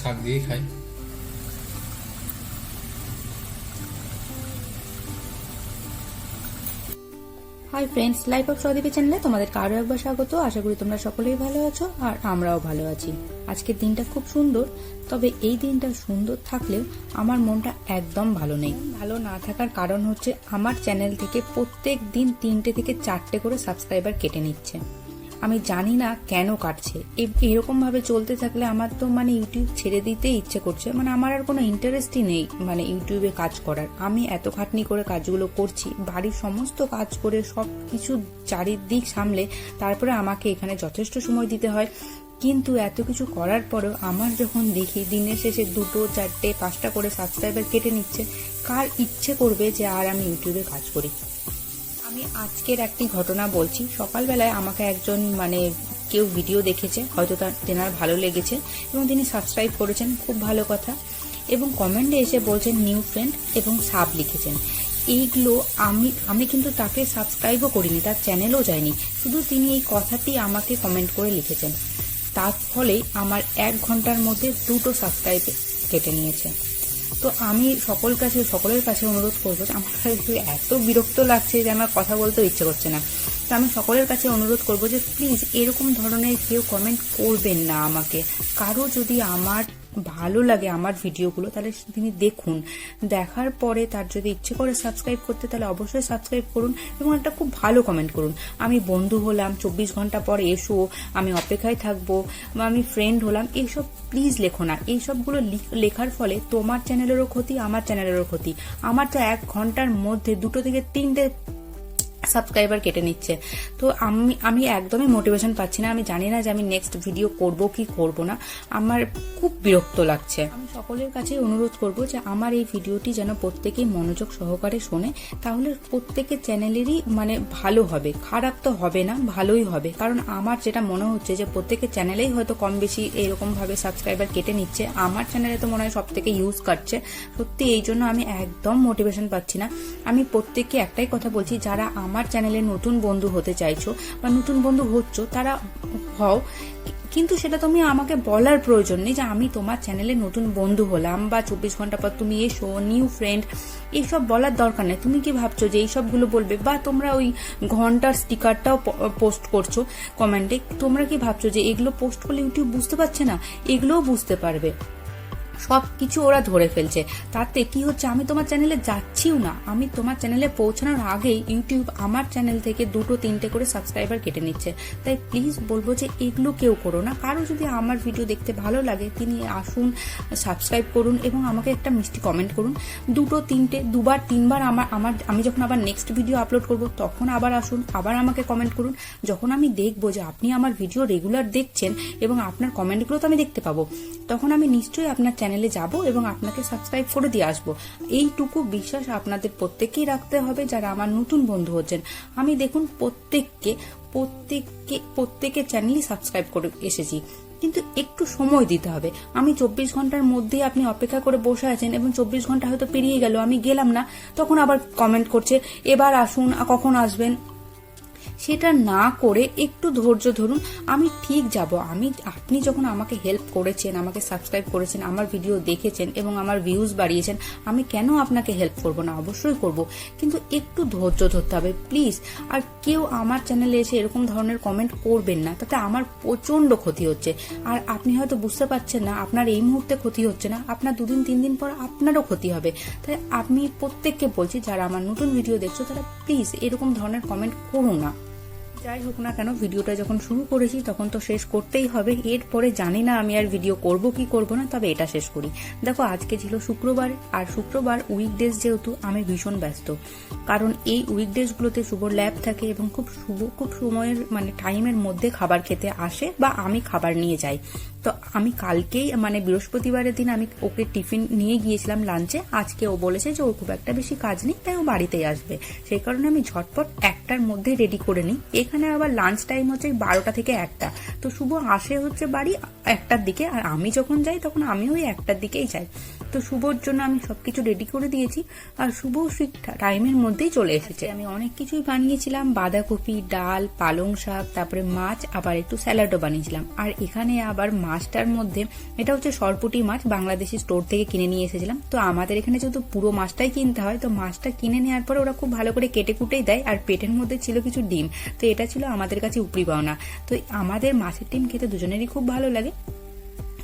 শাক দিয়েই খাই। হাই ফ্রেন্ডস লাইফ অফ সদীপী চ্যানেলে তোমাদের আরও একবার স্বাগত। আশা করি তোমরা সকলেই ভালো আছো আর আমরাও ভালো আছি। আজকের দিনটা খুব সুন্দর, তবে এই দিনটা সুন্দর থাকলেও আমার মনটা একদম ভালো নেই। ভালো না থাকার কারণ হচ্ছে আমার চ্যানেল থেকে প্রত্যেক দিন তিনটে থেকে চারটে করে সাবস্ক্রাইবার কেটে নিচ্ছে। আমি জানি না কেন কাটছে। এ- এরকম ভাবে চলতে থাকলে আমার তো মানে ইউটিউব ছেড়ে দিতে ইচ্ছে করছে। মানে আমার আর কোনো ইন্টারেস্টই নেই মানে ইউটিউবে কাজ করার। আমি এত খাটনি করে কাজগুলো করছি, বাড়ির সমস্ত কাজ করে সব কিছু চারিদিক সামলে তারপরে আমাকে এখানে যথেষ্ট সময় দিতে হয়। কিন্তু এত কিছু করার পরেও আমার যখন দেখি দিনের শেষে দুটো, চারটে, পাঁচটা করে সাবস্ক্রাইবার কেটে নিচ্ছে, কার ইচ্ছে করবে যে আর আমি ইউটিউবে কাজ করি? আমি আজকের একটি ঘটনা বলছি। সকালবেলায় আমাকে একজন মানে কেউ ভিডিও দেখেছে, হয়তো তার তেনার ভালো লেগেছে এবং তিনি সাবস্ক্রাইব করেছেন, খুব ভালো কথা। এবং কমেন্টে এসে বলছেন নিউ ফ্রেন্ড এবং সাব লিখেছেন। এইগুলো আমি আমি কিন্তু তাকে সাবস্ক্রাইবও করিনি, তার চ্যানেলও যায়নি। শুধু তিনি এই কথাটি আমাকে কমেন্ট করে লিখেছেন। তার ফলে আমার এক ঘণ্টার মধ্যে দুটো সাবস্ক্রাইব কেটে নিয়েছে। তো আমি সকল কাছে, সকলের কাছে অনুরোধ করব আমার কাছে এত বিরক্ত লাগছে যে আমার কথা বলতেও ইচ্ছে করছে না। তো আমি সকলের কাছে অনুরোধ করব যে প্লিজ এরকম ধরনের কেউ কমেন্ট করবেন না আমাকে। কারও যদি আমার ভালো লাগে আমার ভিডিওগুলো, তাহলে তিনি দেখুন। দেখার পরে তার যদি ইচ্ছে করে সাবস্ক্রাইব করতে, তাহলে অবশ্যই সাবস্ক্রাইব করুন এবং একটা খুব ভালো কমেন্ট করুন। আমি বন্ধু হলাম, চব্বিশ ঘণ্টা পর এসো, আমি অপেক্ষায় থাকব বা আমি ফ্রেন্ড হলাম, এইসব প্লিজ লেখো না। এইসবগুলো লিখ- লেখার ফলে তোমার চ্যানেলেরও ক্ষতি, আমার চ্যানেলেরও ক্ষতি। আমার তো এক ঘণ্টার মধ্যে দুটো থেকে তিনটে সাবস্ক্রাইবার কেটে নিচ্ছে। তো আমি আমি একদমই মোটিভেশন পাচ্ছি না। আমি জানি না যে আমি নেক্সট ভিডিও করব কি করব না। আমার খুব বিরক্ত লাগছে। আমি সকলের কাছে অনুরোধ করব যে আমার এই ভিডিওটি যেন প্রত্যেকেই মনোযোগ সহকারে শোনে। তাহলে প্রত্যেকের চ্যানেলেরই মানে ভালো হবে। খারাপ তো হবে না, ভালোই হবে। কারণ আমার যেটা মনে হচ্ছে যে প্রত্যেকের চ্যানেলেই হয়তো কম বেশি এরকম ভাবে সাবস্ক্রাইবার কেটে নিচ্ছে। আমার চ্যানেলে তো মনে হয় সব থেকে ইউজ কাটছে। সত্যি, এই জন্য আমি একদম মোটিভেশন পাচ্ছি না। আমি প্রত্যেককে একটাই কথা বলছি, যারা আমার চ্যানেলে নতুন বন্ধু হতে চাইছো বা নতুন বন্ধু হচ্ছ, তারা হও, কিন্তু সেটা তুমি আমাকে বলার প্রয়োজন নেই যে আমি তোমার চ্যানেলে নতুন বন্ধু হলাম বা চব্বিশ ঘণ্টা পর তুমি এসো নিউ ফ্রেন্ড এইসব বলার দরকার নেই। তুমি কি ভাবছ যে এইসবগুলো বলবে? বা তোমরা ওই ঘণ্টার স্টিকারটাও পোস্ট করছ কমেন্টে তোমরা কি ভাবছ যে এগুলো পোস্ট করলে ইউটিউব বুঝতে পারছে না? এগুলোও বুঝতে পারবে। সব কিছু ওরা ধরে ফেলছে। তাতে কি হচ্ছে, আমি তোমার চ্যানেলে যাচ্ছিও না। আমি তোমার চ্যানেলে পৌঁছানোর আগেই ইউটিউব আমার চ্যানেল থেকে দুটো, তিনটে করে সাবস্ক্রাইবার কেটে নিচ্ছে। তাই প্লিজ বলব যে এগুলো কেউ করো না। কারও যদি আমার ভিডিও দেখতে ভালো লাগে, তিনি আসুন সাবস্ক্রাইব করুন এবং আমাকে একটা মিষ্টি কমেন্ট করুন। দুটো, তিনটে, দুবার, তিনবার আমার আমার, আমি যখন আবার নেক্সট ভিডিও আপলোড করব, তখন আবার আসুন, আবার আমাকে কমেন্ট করুন। যখন আমি দেখব যে আপনি আমার ভিডিও রেগুলার দেখছেন এবং আপনার কমেন্টগুলো তো আমি দেখতে পাবো, তখন আমি নিশ্চয়ই আপনার চ্যানেলে যাব এবং আপনাকে সাবস্ক্রাইব করে দিয়ে আসব। এইটুকু বিশ্বাস আপনাদের প্রত্যেককেই রাখতে হবে যারা আমার নতুন বন্ধু হচ্ছেন। আমি দেখুন প্রত্যেককে প্রত্যেককে, প্রত্যেকের চ্যানেলই সাবস্ক্রাইব করে এসেছি। কিন্তু একটু সময় দিতে হবে। আমি চব্বিশ ঘণ্টার মধ্যেই আপনি অপেক্ষা করে বসে আছেন এবং চব্বিশ ঘণ্টা হয়তো পেরিয়ে গেল, আমি গেলাম না। তখন আবার কমেন্ট করছে, এবার আসুন, কখন আসবেন? সেটা না করে একটু ধৈর্য ধরুন, আমি ঠিক যাব। আমি, আপনি যখন আমাকে হেল্প করেছেন, আমাকে সাবস্ক্রাইব করেছেন, আমার ভিডিও দেখেছেন এবং আমার ভিউজ বাড়িয়েছেন, আমি কেন আপনাকে হেল্প করব না? অবশ্যই করব। কিন্তু একটু ধৈর্য ধরতে হবে প্লিজ আর কেউ আমার চ্যানেলে এসে এরকম ধরনের কমেন্ট করবেন না, তাতে আমার প্রচণ্ড ক্ষতি হচ্ছে। আর আপনি হয়তো বুঝতে পারছেন না, আপনার এই মুহূর্তে ক্ষতি হচ্ছে না, আপনার দুদিন, তিন দিন পর আপনারও ক্ষতি হবে। তাই আমি প্রত্যেককে বলছি, যারা আমার নতুন ভিডিও দেখছ, তারা প্লিজ এরকম ধরনের কমেন্ট করুন না। যাই হোক না কেন, ভিডিওটা যখন শুরু করেছি তখন তো শেষ করতেই হবে। এরপরে জানি না আমি আর ভিডিও করব কি করব না, তবে এটা শেষ করি। দেখো, আজকে ছিল শুক্রবার, আর শুক্রবার উইকডেজ যেহেতু আমি ভীষণ ব্যস্ত। কারণ এই উইকডেজগুলোতে শুভ ল্যাব থাকে এবং খুব শুভ, খুব সময়ের মানে টাইমের মধ্যে খাবার খেতে আসে বা আমি খাবার নিয়ে যাই। তো আমি কালকেই মানে বৃহস্পতিবারের দিন আমি ওকে টিফিন নিয়ে গিয়েছিলাম লাঞ্চে আজকে ও বলেছে যে, ওর খুব একটা বেশি কাজ নেই, তাই ও বাড়িতেই আসবে। সেই কারণে আমি ঝটপট একটার মধ্যে রেডি করে নিই। এখানে আবার লাঞ্চ টাইম হচ্ছে বারোটা থেকে একটা। তো শুভ আসে হচ্ছে বাড়ি একটার দিকে, আর আমি যখন যাই, তখন আমি ওই একটার দিকেই যাই। তো শুভর জন্য আমি সবকিছু রেডি করে দিয়েছি। আর শুভ ঠিক টাইমের মধ্যেই চলে এসেছে। আমি অনেক কিছুই বানিয়েছিলাম। বাঁধাকপি ডাল পালং শাক তারপরে মাছ আবার একটু স্যালাডও বানিয়েছিলাম। আর এখানে আবার মাছটার মধ্যে এটা হচ্ছে সরপুটি মাছ বাংলাদেশি স্টোর থেকে কিনে নিয়ে এসেছিলাম। তো আমাদের এখানে যেহেতু পুরো মাছটাই কিনতে হয় তো মাছটা কিনে নেওয়ার পরে ওরা খুব ভালো করে কেটে কুটেই দেয়। আর পেটের মধ্যে ছিল কিছু ডিম। তো এটা ছিল আমাদের কাছে উপরি পাওনা তো আমাদের মাছের ডিম খেতে দুজনেরই খুব ভালো লাগে।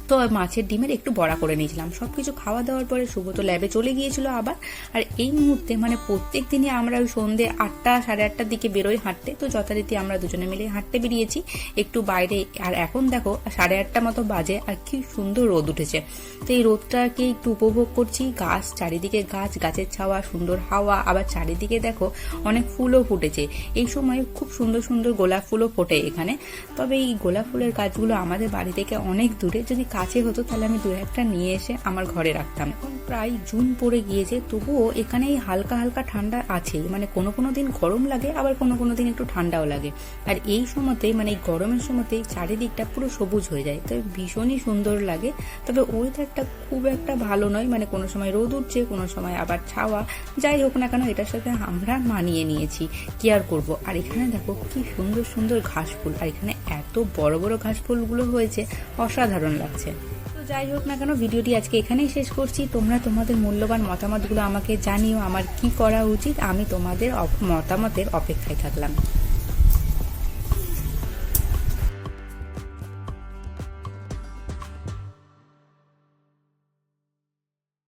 তো মাছের ডিমের একটু বড়া করে নিয়েছিলাম। সব কিছু খাওয়া দাওয়ার পরে শুভ তো ল্যাবে চলে গিয়েছিল আবার। আর এই মুহূর্তে মানে প্রত্যেক দিনই আমরা ওই সন্ধে আটটা, সাড়ে আটটার দিকে বেরোই হাঁটতে। তো যথারীতি আমরা দুজনে মিলে হাঁটতে বেরিয়েছি। একটু বাইরে, আর এখন দেখো, সাড়ে আটটা মতো বাজে আর কি সুন্দর রোদ উঠেছে। তো এই রোদটাকে একটু উপভোগ করছি। গাছ, চারিদিকে গাছ, গাছের ছাওয়া, সুন্দর হাওয়া। আবার চারিদিকে দেখো, অনেক ফুলও ফুটেছে। এই সময় খুব সুন্দর সুন্দর গোলাপ ফুলও ফোটে এখানে। তবে এই গোলাপ ফুলের গাছগুলো আমাদের বাড়ি থেকে অনেক দূরে। যদি কাছে হতো, তাহলে আমি দু একটা নিয়ে এসে আমার ঘরে রাখতাম। এখন প্রায় জুন পড়ে গিয়েছে, তবুও এখানে এই হালকা হালকা ঠান্ডা আছে। মানে কোনো কোনো দিন গরম লাগে, আবার কোনো কোনো দিন একটু ঠান্ডাও লাগে। আর এই সময়তে মানে এই গরমের সময়তে চারিদিকটা পুরো সবুজ হয়ে যায়। তবে ভীষণই সুন্দর লাগে। তবে ওয়েদারটা খুব একটা ভালো নয়। মানে কোনো সময় রোদ উঠছে, কোনো সময় আবার ছাওয়া। যাই হোক না কেন, এটার সাথে আমরা মানিয়ে নিয়েছি। কি আর করব? আর এখানে দেখো, কি সুন্দর সুন্দর ঘাস ফুল আর এখানে এত বড় বড় ঘাস ফুলগুলো হয়েছে, অসাধারণ লাগছে। তো যাই হোক না কেন, ভিডিওটি আজকে এখানেই শেষ করছি। তোমরা তোমাদের মূল্যবান মতামতগুলো আমাকে জানিও, আমার কি করা উচিত, আমি তোমাদের মতামতের অপেক্ষায় থাকলাম।